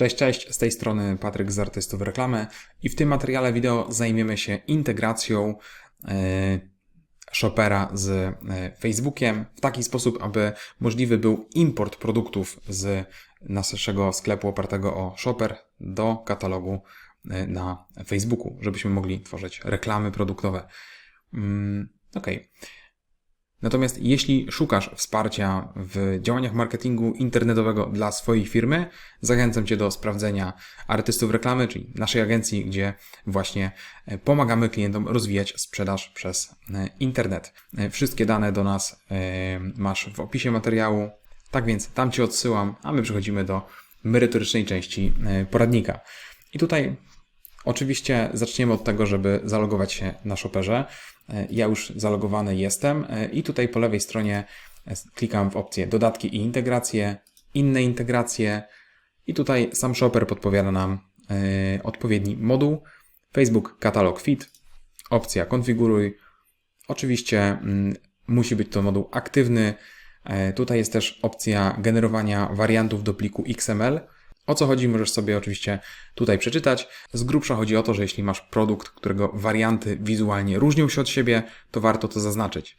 Cześć, cześć, z tej strony Patryk z Artystów Reklamy i w tym materiale wideo zajmiemy się integracją e, Shopera z e, Facebookiem w taki sposób, aby możliwy był import produktów z naszego sklepu opartego o Shopper do katalogu e, na Facebooku, żebyśmy mogli tworzyć reklamy produktowe. Mm. Okay. Natomiast jeśli szukasz wsparcia w działaniach marketingu internetowego dla swojej firmy, zachęcam Cię do sprawdzenia artystów reklamy, czyli naszej agencji, gdzie właśnie e, pomagamy klientom rozwijać sprzedaż przez e, internet. E, wszystkie dane do nas masz w opisie materiału. Tak więc tam Cię odsyłam, a my przechodzimy do merytorycznej części poradnika. I tutaj Oczywiście zaczniemy od tego, żeby zalogować się na Shopperze. E, ja już zalogowany jestem e, i tutaj po lewej stronie e, klikam w opcję dodatki i integracje, inne integracje i tutaj sam Shopper podpowiada nam odpowiedni moduł. Facebook Katalog Fit, opcja konfiguruj. Oczywiście mm, musi być to moduł aktywny. Tutaj jest też opcja generowania wariantów do pliku XML. O co chodzi, możesz sobie oczywiście tutaj przeczytać. Z grubsza chodzi o to, że jeśli masz produkt, którego warianty wizualnie różnią się od siebie, to warto to zaznaczyć,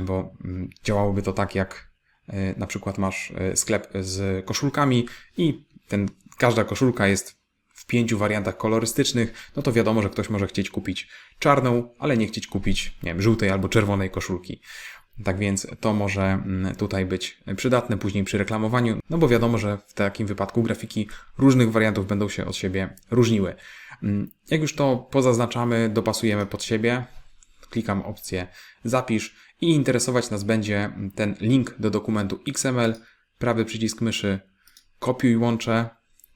bo mm, działałoby to tak, jak e, na przykład masz e, sklep z koszulkami i ten, każda koszulka jest w pięciu wariantach kolorystycznych, no to wiadomo, że ktoś może chcieć kupić czarną, ale nie chcieć kupić, nie wiem, żółtej albo czerwonej koszulki. Tak więc to może mm, tutaj być przydatne później przy reklamowaniu, no bo wiadomo, że w takim wypadku grafiki różnych wariantów będą się od siebie różniły. Mm, jak już to pozaznaczamy, dopasujemy pod siebie, klikam opcję zapisz i interesować nas będzie ten link do dokumentu XML, prawy przycisk myszy, kopiuj łącze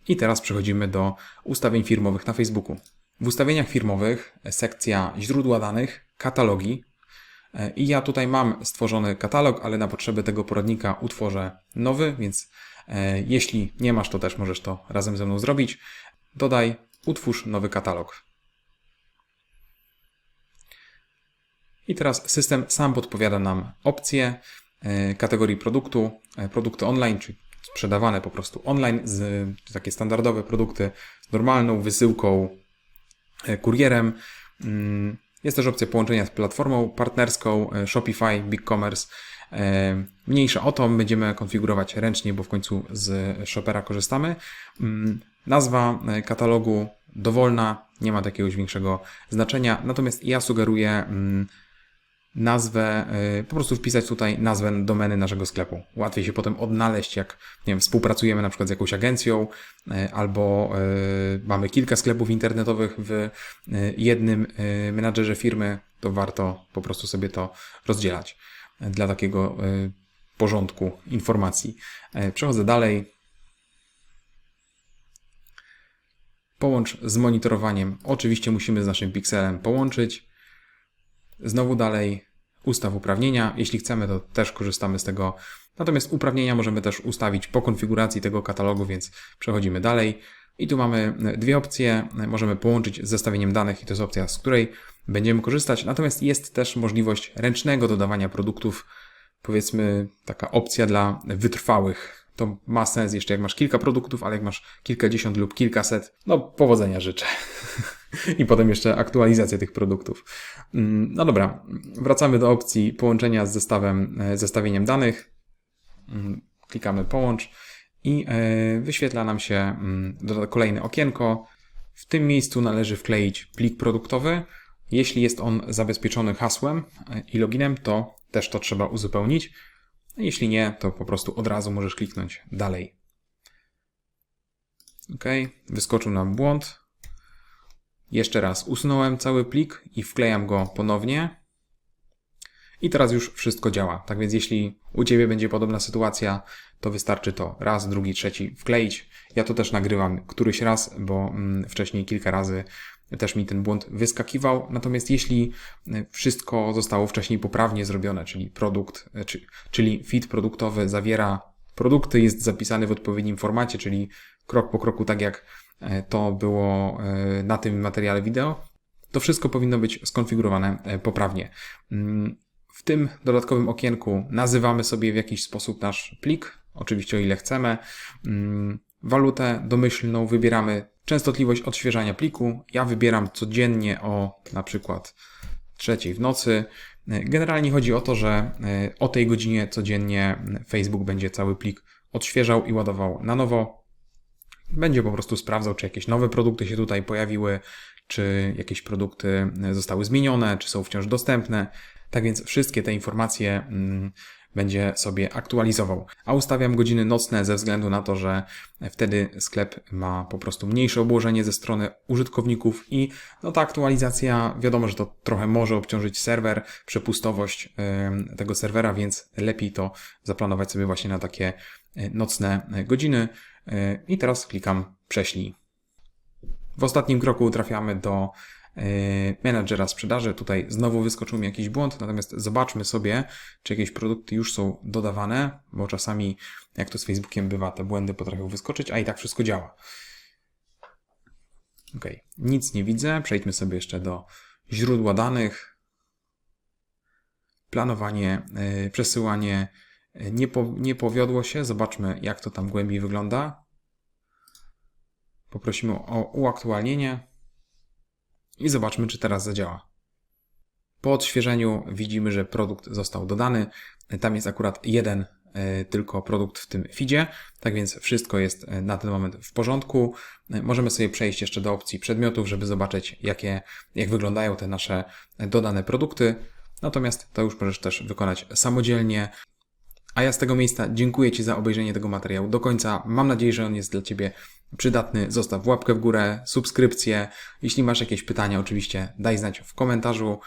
i teraz przechodzimy do ustawień firmowych na Facebooku. W ustawieniach firmowych sekcja źródła danych, katalogi, i ja tutaj mam stworzony katalog, ale na potrzeby tego poradnika utworzę nowy, więc e, jeśli nie masz, to też możesz to razem ze mną zrobić. Dodaj, utwórz nowy katalog. I teraz system sam podpowiada nam opcje e, kategorii produktu, e, produkty online, czyli sprzedawane po prostu online, z, takie standardowe produkty z normalną wysyłką kurierem. Jest też opcja połączenia z platformą partnerską e, Shopify, BigCommerce. E, mniejsza o to, będziemy konfigurować ręcznie, bo w końcu z Shopera korzystamy. Mm, nazwa e, katalogu dowolna, nie ma jakiegoś większego znaczenia, natomiast ja sugeruję mm, nazwę, y, po prostu wpisać tutaj nazwę domeny naszego sklepu. Łatwiej się potem odnaleźć, jak nie wiem, współpracujemy na przykład z jakąś agencją, y, albo y, mamy kilka sklepów internetowych w jednym menadżerze firmy, to warto po prostu sobie to rozdzielać dla takiego porządku informacji. Przechodzę dalej. Połącz z monitorowaniem. Oczywiście musimy z naszym pikselem połączyć. Znowu dalej ustaw uprawnienia. Jeśli chcemy, to też korzystamy z tego. Natomiast uprawnienia możemy też ustawić po konfiguracji tego katalogu, więc przechodzimy dalej. I tu mamy dwie opcje. Możemy połączyć z zestawieniem danych i to jest opcja, z której będziemy korzystać. Natomiast jest też możliwość ręcznego dodawania produktów, powiedzmy taka opcja dla wytrwałych to ma sens jeszcze jak masz kilka produktów, ale jak masz kilkadziesiąt lub kilkaset, no powodzenia życzę. I potem jeszcze aktualizacja tych produktów. Mm, no dobra, wracamy do opcji połączenia z zestawem, e, zestawieniem danych. Mm, klikamy połącz i e, wyświetla nam się mm, kolejne okienko. W tym miejscu należy wkleić plik produktowy. Jeśli jest on zabezpieczony hasłem e, i loginem, to też to trzeba uzupełnić. Jeśli nie, to po prostu od razu możesz kliknąć dalej. OK, wyskoczył nam błąd. Jeszcze raz usunąłem cały plik i wklejam go ponownie. I teraz już wszystko działa. Tak więc jeśli u Ciebie będzie podobna sytuacja, to wystarczy to raz, drugi, trzeci wkleić. Ja to też nagrywam któryś raz, bo mm, wcześniej kilka razy też mi ten błąd wyskakiwał. Natomiast jeśli e, wszystko zostało wcześniej poprawnie zrobione, czyli produkt, e, czyli feed produktowy zawiera produkty, jest zapisany w odpowiednim formacie, czyli krok po kroku, tak jak to było na tym materiale wideo, to wszystko powinno być skonfigurowane poprawnie. Mm, w tym dodatkowym okienku nazywamy sobie w jakiś sposób nasz plik, oczywiście o ile chcemy. Mm, walutę domyślną, wybieramy częstotliwość odświeżania pliku. Ja wybieram codziennie o na przykład trzeciej w nocy. Generalnie chodzi o to, że e, o tej godzinie codziennie Facebook będzie cały plik odświeżał i ładował na nowo. Będzie po prostu sprawdzał, czy jakieś nowe produkty się tutaj pojawiły, czy jakieś produkty zostały zmienione, czy są wciąż dostępne. Tak więc wszystkie te informacje mm, będzie sobie aktualizował. A ustawiam godziny nocne ze względu na to, że wtedy sklep ma po prostu mniejsze obłożenie ze strony użytkowników i no ta aktualizacja, wiadomo, że to trochę może obciążyć serwer, przepustowość tego serwera, więc lepiej to zaplanować sobie właśnie na takie yy, nocne godziny. Yy, I teraz klikam prześlij. W ostatnim kroku trafiamy do Yy, menadżera sprzedaży. Tutaj znowu wyskoczył mi jakiś błąd, natomiast zobaczmy sobie, czy jakieś produkty już są dodawane, bo czasami, jak to z Facebookiem bywa, te błędy potrafią wyskoczyć, a i tak wszystko działa. Ok, nic nie widzę. Przejdźmy sobie jeszcze do źródła danych. Planowanie, yy, przesyłanie nie, po, nie powiodło się. Zobaczmy, jak to tam głębiej wygląda. Poprosimy o uaktualnienie i zobaczmy, czy teraz zadziała. Po odświeżeniu widzimy, że produkt został dodany. Tam jest akurat jeden e, tylko produkt w tym feedzie, tak więc wszystko jest e, na ten moment w porządku. E, możemy sobie przejść jeszcze do opcji przedmiotów, żeby zobaczyć, jakie, jak wyglądają te nasze dodane produkty. Natomiast to już możesz też wykonać samodzielnie. A ja z tego miejsca dziękuję Ci za obejrzenie tego materiału do końca. Mam nadzieję, że on jest dla Ciebie przydatny. Zostaw łapkę w górę, subskrypcję. Jeśli masz jakieś pytania, oczywiście daj znać w komentarzu.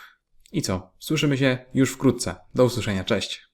I co? Słyszymy się już wkrótce. Do usłyszenia. Cześć.